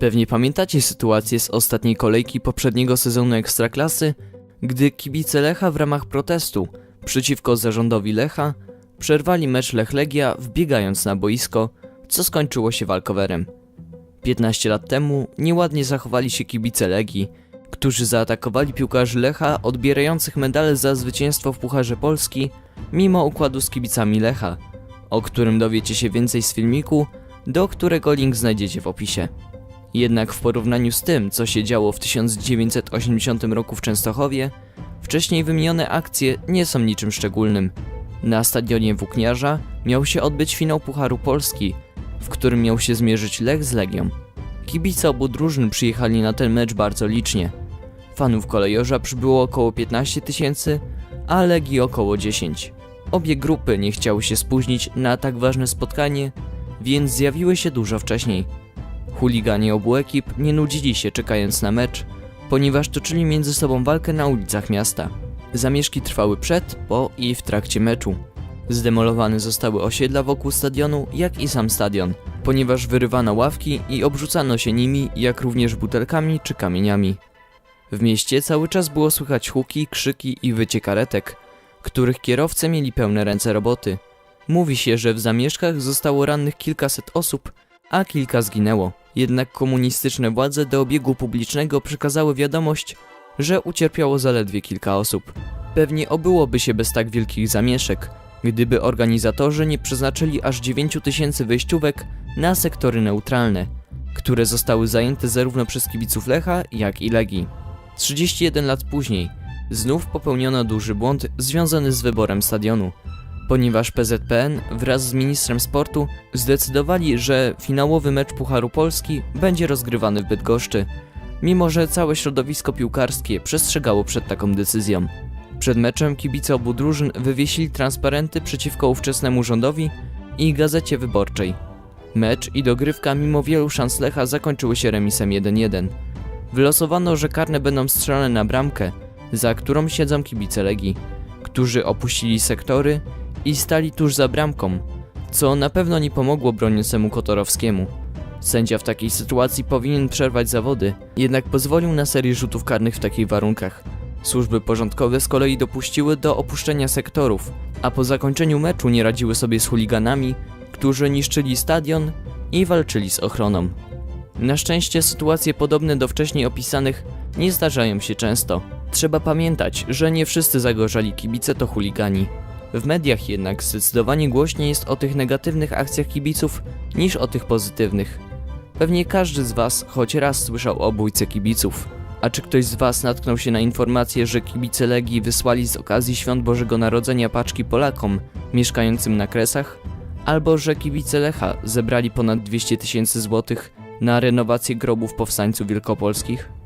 Pewnie pamiętacie sytuację z ostatniej kolejki poprzedniego sezonu Ekstraklasy, gdy kibice Lecha w ramach protestu przeciwko zarządowi Lecha przerwali mecz Lech-Legia wbiegając na boisko, co skończyło się walkowerem. 15 lat temu nieładnie zachowali się kibice Legii, którzy zaatakowali piłkarzy Lecha odbierających medale za zwycięstwo w Pucharze Polski, mimo układu z kibicami Lecha, o którym dowiecie się więcej z filmiku, do którego link znajdziecie w opisie. Jednak w porównaniu z tym, co się działo w 1980 roku w Częstochowie, wcześniej wymienione akcje nie są niczym szczególnym. Na stadionie Włókniarza miał się odbyć finał Pucharu Polski, w którym miał się zmierzyć Lech z Legią. Kibice obu drużyn przyjechali na ten mecz bardzo licznie. Fanów kolejorza przybyło około 15 tysięcy, a Legii około 10. Obie grupy nie chciały się spóźnić na tak ważne spotkanie, więc zjawiły się dużo wcześniej. Chuligani obu ekip nie nudzili się czekając na mecz, ponieważ toczyli między sobą walkę na ulicach miasta. Zamieszki trwały przed, po i w trakcie meczu. Zdemolowane zostały osiedla wokół stadionu, jak i sam stadion, ponieważ wyrywano ławki i obrzucano się nimi, jak również butelkami czy kamieniami. W mieście cały czas było słychać huki, krzyki i wycie karetek, których kierowcy mieli pełne ręce roboty. Mówi się, że w zamieszkach zostało rannych kilkaset osób, a kilka zginęło. Jednak komunistyczne władze do obiegu publicznego przekazały wiadomość, że ucierpiało zaledwie kilka osób. Pewnie obyłoby się bez tak wielkich zamieszek, gdyby organizatorzy nie przeznaczyli aż 9 tysięcy wejściówek na sektory neutralne, które zostały zajęte zarówno przez kibiców Lecha, jak i Legii. 31 lat później znów popełniono duży błąd związany z wyborem stadionu, ponieważ PZPN wraz z ministrem sportu zdecydowali, że finałowy mecz Pucharu Polski będzie rozgrywany w Bydgoszczy, mimo że całe środowisko piłkarskie przestrzegało przed taką decyzją. Przed meczem kibice obu drużyn wywiesili transparenty przeciwko ówczesnemu rządowi i gazecie wyborczej. Mecz i dogrywka mimo wielu szans Lecha zakończyły się remisem 1-1. Wylosowano, że karne będą strzelane na bramkę, za którą siedzą kibice Legii, którzy opuścili sektory i stali tuż za bramką, co na pewno nie pomogło broniącemu Kotorowskiemu. Sędzia w takiej sytuacji powinien przerwać zawody, jednak pozwolił na serię rzutów karnych w takich warunkach. Służby porządkowe z kolei dopuściły do opuszczenia sektorów, a po zakończeniu meczu nie radziły sobie z chuliganami, którzy niszczyli stadion i walczyli z ochroną. Na szczęście sytuacje podobne do wcześniej opisanych nie zdarzają się często. Trzeba pamiętać, że nie wszyscy zagorzali kibice to chuligani. W mediach jednak zdecydowanie głośniej jest o tych negatywnych akcjach kibiców niż o tych pozytywnych. Pewnie każdy z Was choć raz słyszał o bójce kibiców. A czy ktoś z Was natknął się na informację, że kibice Legii wysłali z okazji świąt Bożego Narodzenia paczki Polakom mieszkającym na Kresach? Albo że kibice Lecha zebrali ponad 200 tysięcy złotych na renowację grobów powstańców wielkopolskich?